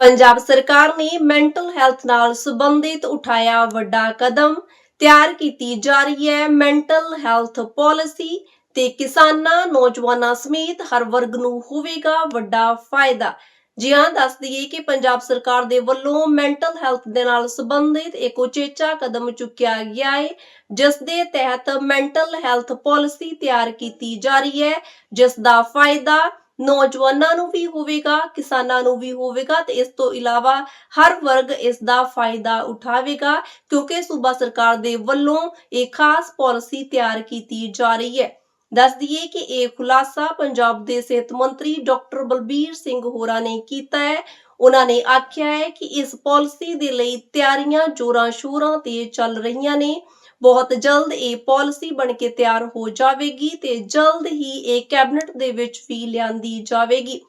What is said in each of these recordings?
ਪੰਜਾਬ ਸਰਕਾਰ ਨੇ mental health ਨਾਲ ਸੰਬੰਧਿਤ ਉਠਾਇਆ ਵੱਡਾ ਕਦਮ, ਤਿਆਰ ਕੀਤੀ ਜਾ ਰਹੀ ਹੈ ਮੈਂਟਲ ਹੈਲਥ ਪਾਲਿਸੀ ਤੇ ਕਿਸਾਨਾਂ, ਨੌਜਵਾਨਾਂ ਸਮੇਤ ਹਰ ਵਰਗ ਨੂੰ ਹੋਵੇਗਾ ਵੱਡਾ ਫਾਇਦਾ। ਜੀ ਹਾਂ, ਦੱਸ ਦਈਏ ਕਿ ਪੰਜਾਬ ਸਰਕਾਰ ਦੇ ਵੱਲੋਂ ਮੈਂਟਲ ਹੈਲਥ ਦੇ ਨਾਲ ਸੰਬੰਧਿਤ ਇੱਕ ਉਚੇਚਾ ਕਦਮ ਚੁੱਕਿਆ ਗਿਆ ਹੈ, ਜਿਸ ਦੇ ਤਹਿਤ ਮੈਂਟਲ ਹੈਲਥ ਪਾਲਿਸੀ ਤਿਆਰ ਕੀਤੀ ਜਾ ਰਹੀ ਹੈ, ਜਿਸ ਦਾ ਫਾਇਦਾ ਨੌਜਵਾਨਾਂ ਨੂੰ ਵੀ ਹੋਵੇਗਾ, ਕਿਸਾਨਾਂ ਨੂੰ ਵੀ ਹੋਵੇਗਾ ਤੇ ਇਸ ਤੋਂ ਇਲਾਵਾ ਹਰ ਵਰਗ ਇਸ ਦਾ ਫਾਇਦਾ ਉਠਾਵੇਗਾ ਕਿਉਂਕਿ ਸੂਬਾ ਸਰਕਾਰ ਦੇ ਵੱਲੋਂ ਇਹ ਖਾਸ ਪਾਲਿਸੀ ਤਿਆਰ ਕੀਤੀ ਜਾ ਰਹੀ ਹੈ। ਦੱਸ ਦਈਏ ਕਿ ਇਹ ਖੁਲਾਸਾ ਪੰਜਾਬ ਦੇ ਸਿਹਤ ਮੰਤਰੀ ਡਾਕਟਰ ਬਲਬੀਰ ਸਿੰਘ ਹੋਰਾਂ ਨੇ ਕੀਤਾ ਹੈ। ਉਹਨਾਂ ਨੇ ਆਖਿਆ ਹੈ ਕਿ ਇਸ ਪਾਲਿਸੀ ਦੇ ਲਈ ਤਿਆਰੀਆਂ, ਜੋਰਾਂ, ਸ਼ੋਰਾਂ ਤੇ ਚੱਲ ਰਹੀਆਂ ਨੇ। ਬਹੁਤ ਜਲਦ ਇਹ ਪਾਲਿਸੀ ਬਣ ਕੇ ਤਿਆਰ ਹੋ ਜਾਵੇਗੀ ਤੇ ਜਲਦ ਹੀ ਇਹ ਕੈਬਨਿਟ ਦੇ ਵਿੱਚ ਵੀ ਲਿਆਂਦੀ ਜਾਵੇਗੀ।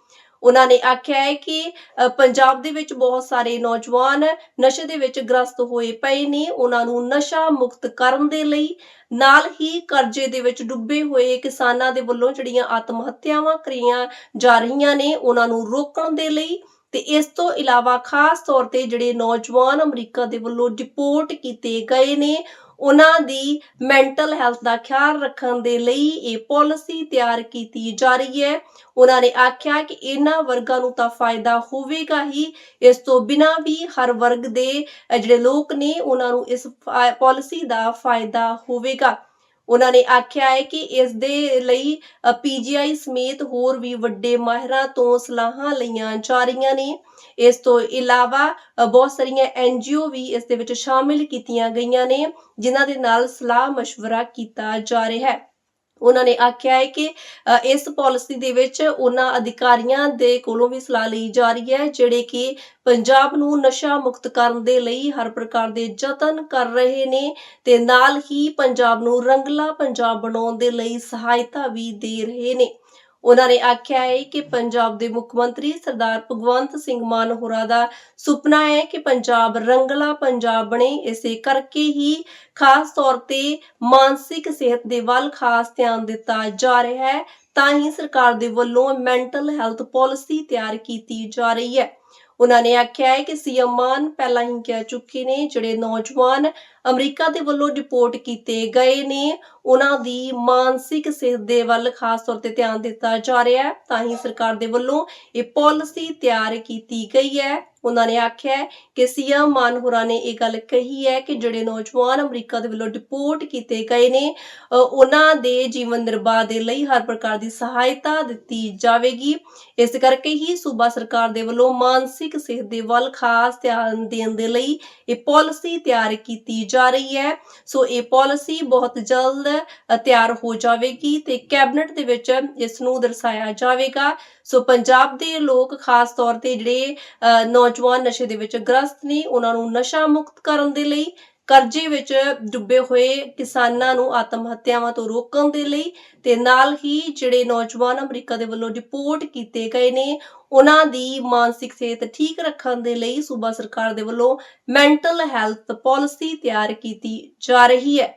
ਉਹਨਾਂ ਨੇ ਆਖਿਆ ਹੈ ਕਿ ਪੰਜਾਬ ਦੇ ਵਿੱਚ ਬਹੁਤ ਸਾਰੇ ਨੌਜਵਾਨ ਨਸ਼ੇ ਦੇ ਵਿੱਚ ਗ੍ਰਸਤ ਹੋਏ ਪਏ ਨੇ। ਉਹਨਾਂ ਨੂੰ ਨਸ਼ਾ ਮੁਕਤ ਕਰਨ ਦੇ ਲਈ ਨਾਲ ਹੀ ਕਰਜ਼ੇ ਦੇ ਵਿੱਚ ਡੁੱਬੇ ਹੋਏ ਕਿਸਾਨਾਂ ਦੇ ਵੱਲੋਂ ਜਿਹੜੀਆਂ ਆਤਮ ਹੱਤਿਆਵਾਂ ਕਰੀਆਂ ਜਾ ਰਹੀਆਂ ਨੇ, ਉਹਨਾਂ ਨੂੰ ਰੋਕਣ ਦੇ ਲਈ ਤੇ ਇਸ ਤੋਂ ਇਲਾਵਾ ਖਾਸ ਤੌਰ ਤੇ ਜਿਹੜੇ ਨੌਜਵਾਨ ਅਮਰੀਕਾ ਦੇ ਵੱਲੋਂ ਡਿਪੋਰਟ ਕੀਤੇ ਗਏ ਨੇ ਉਹਨਾਂ ਦੀ ਮੈਂਟਲ ਹੈਲਥ ਦਾ ਖਿਆਲ ਰੱਖਣ ਦੇ ਲਈ ਇਹ ਪਾਲਿਸੀ ਤਿਆਰ ਕੀਤੀ ਜਾ ਰਹੀ ਹੈ। ਉਹਨਾਂ ਨੇ ਆਖਿਆ ਕਿ ਇਹਨਾਂ ਵਰਗਾਂ ਨੂੰ ਤਾਂ ਫਾਇਦਾ ਹੋਵੇਗਾ ਹੀ। ਇਸ ਤੋਂ ਬਿਨਾਂ ਵੀ ਹਰ ਵਰਗ ਦੇ ਜਿਹੜੇ ਲੋਕ ਨੇ, ਉਹਨਾਂ ਨੂੰ ਇਸ ਪਾਲਿਸੀ ਦਾ ਫਾਇਦਾ ਹੋਵੇਗਾ। ਉਹਨਾਂ ਨੇ ਆਖਿਆ ਹੈ ਕਿ ਇਸ ਦੇ ਲਈ ਪੀਜੀਆਈ ਸਮੇਤ ਹੋਰ ਵੀ ਵੱਡੇ ਮਾਹਿਰਾਂ ਤੋਂ ਸਲਾਹਾਂ ਲਈਆਂ ਜਾ ਰਹੀਆਂ ਨੇ ਇਸ ਤੋਂ ਇਲਾਵਾ ਅ, ਬਹੁਤ ਸਾਰੀਆਂ ਐਨਜੀਓ ਵੀ ਇਸ ਦੇ ਵਿੱਚ ਸ਼ਾਮਿਲ ਕੀਤੀਆਂ ਗਈਆਂ ਨੇ ਜਿਨ੍ਹਾਂ ਦੇ ਨਾਲ ਸਲਾਹ مشورہ ਕੀਤਾ ਜਾ ਰਿਹਾ ਹੈ ਉਹਨਾਂ ਨੇ ਆਖਿਆ ਹੈ ਕਿ ਅ, ਇਸ ਪਾਲਿਸੀ ਦੇ ਵਿੱਚ ਉਹਨਾਂ ਅਧਿਕਾਰੀਆਂ ਦੇ ਕੋਲੋਂ ਵੀ ਸਲਾਹ ਲਈ ਜਾ ਰਹੀ ਹੈ ਜਿਹੜੇ ਕਿ ਪੰਜਾਬ ਨੂੰ ਨਸ਼ਾ ਮੁਕਤ ਕਰਨ ਦੇ ਲਈ ਹਰ ਪ੍ਰਕਾਰ ਦੇ ਯਤਨ ਕਰ ਰਹੇ ਨੇ ਤੇ ਨਾਲ ਹੀ ਪੰਜਾਬ ਨੂੰ ਰੰਗਲਾ ਪੰਜਾਬ ਬਣਾਉਣ ਦੇ ਲਈ ਸਹਾਇਤਾ ਵੀ ਦੇ ਰਹੇ ਨੇ। ਉਹਨਾਂ ਨੇ ਆਖਿਆ ਹੈ ਕਿ ਪੰਜਾਬ ਦੇ ਮੁੱਖ ਮੰਤਰੀ ਸਰਦਾਰ ਭਗਵੰਤ ਸਿੰਘ ਮਾਨ ਹੋਰਾਂ ਦਾ ਸੁਪਨਾ ਹੈ ਕਿ ਪੰਜਾਬ ਰੰਗਲਾ ਪੰਜਾਬ ਬਣੇ, ਇਸੇ ਕਰਕੇ ਹੀ ਖਾਸ ਤੌਰ ਤੇ ਮਾਨਸਿਕ ਸਿਹਤ ਦੇ ਵੱਲ ਖਾਸ ਧਿਆਨ ਦਿੱਤਾ ਜਾ ਰਿਹਾ ਹੈ, ਤਾਂ ਹੀ ਸਰਕਾਰ ਦੇ ਵੱਲੋਂ ਮੈਂਟਲ ਹੈਲਥ ਪਾਲਿਸੀ ਤਿਆਰ ਕੀਤੀ ਜਾ ਰਹੀ ਹੈ। ਉਹਨਾਂ ਨੇ ਆਖਿਆ ਹੈ ਕਿ ਸੀਐਮ ਮਾਨ ਪਹਿਲਾਂ ਹੀ ਕਹਿ ਚੁੱਕੇ ਨੇ ਜਿਹੜੇ ਨੌਜਵਾਨ ਅਮਰੀਕਾ ਦੇ ਵੱਲੋਂ ਡਿਪੋਰਟ ਕੀਤੇ ਗਏ ਨੇ। ਉਹਨਾਂ ਦੀ ਮਾਨਸਿਕ ਸਿਹਤ ਦੇ ਵੱਲ ਖਾਸ ਤੌਰ ਤੇ ਧਿਆਨ ਦਿੱਤਾ ਜਾ ਰਿਹਾ ਹੈ। ਤਾਂ ਹੀ ਸਰਕਾਰ ਦੇ ਵੱਲੋਂ ਇਹ ਪਾਲਿਸੀ ਤਿਆਰ ਕੀਤੀ ਗਈ ਹੈ। ਉਹਨਾਂ ਨੇ ਆਖਿਆ ਕਿ ਸੀਐਮ ਮਾਨ ਹੋਰਾਂ ਨੇ ਇਹ ਗੱਲ ਕਹੀ ਹੈ ਕਿ ਜਿਹੜੇ ਨੌਜਵਾਨ ਅਮਰੀਕਾ ਦੇ ਵੱਲੋਂ ਡਿਪੋਰਟ ਕੀਤੇ ਗਏ ਨੇ ਉਹਨਾਂ ਦੇ ਜੀਵਨ ਨਿਰਬਾਹ ਦੇ ਲਈ ਹਰ ਪ੍ਰਕਾਰ ਦੀ ਸਹਾਇਤਾ ਦਿੱਤੀ ਜਾਵੇਗੀ। ਇਸ ਕਰਕੇ ਹੀ ਸੂਬਾ ਸਰਕਾਰ ਦੇ ਵੱਲੋਂ ਮਾਨਸਿਕ ਸਿਹਤ ਦੇ ਵੱਲ ਖਾਸ ਧਿਆਨ ਦੇਣ ਦੇ ਲਈ ਇਹ ਪਾਲਿਸੀ ਤਿਆਰ ਕੀਤੀ ਜਾ ਰਹੀ ਹੈ। ਸੋ ਇਹ ਪਾਲਿਸੀ ਬਹੁਤ ਜਲਦ ਤਿਆਰ ਹੋ ਜਾਵੇਗੀ ਤੇ ਕੈਬਨਿਟ ਦੇ ਵਿੱਚ ਇਸ ਨੂੰ ਦਰਸਾਇਆ ਜਾਵੇਗਾ। ਸੋ ਪੰਜਾਬ ਦੇ ਲੋਕ ਖਾਸ ਤੌਰ ਤੇ ਜਿਹੜੇ ਅ, ਨੌਜਵਾਨ ਨਸ਼ੇ ਦੇ ਵਿੱਚ ਗ੍ਰਸਤ ਨੇ ਉਹਨਾਂ ਨੂੰ ਨਸ਼ਾ ਮੁਕਤ ਕਰਨ ਦੇ ਲਈ ਕਰਜ਼ੇ ਵਿੱਚ ਡੁੱਬੇ ਹੋਏ ਕਿਸਾਨਾਂ ਨੂੰ ਆਤਮ ਹੱਤਿਆਵਾਂ ਤੋਂ ਰੋਕਣ ਦੇ ਲਈ ਤੇ ਨਾਲ ਹੀ ਜਿਹੜੇ ਨੌਜਵਾਨ ਅਮਰੀਕਾ ਦੇ ਵੱਲੋਂ ਡਿਪੋਰਟ ਕੀਤੇ ਗਏ ਨੇ, ਉਹਨਾਂ ਦੀ ਮਾਨਸਿਕ ਸਿਹਤ ਠੀਕ ਰੱਖਣ ਦੇ ਲਈ ਸੂਬਾ ਸਰਕਾਰ ਦੇ ਵੱਲੋਂ ਮੈਂਟਲ ਹੈਲਥ ਪਾਲਿਸੀ ਤਿਆਰ ਕੀਤੀ ਜਾ ਰਹੀ ਹੈ।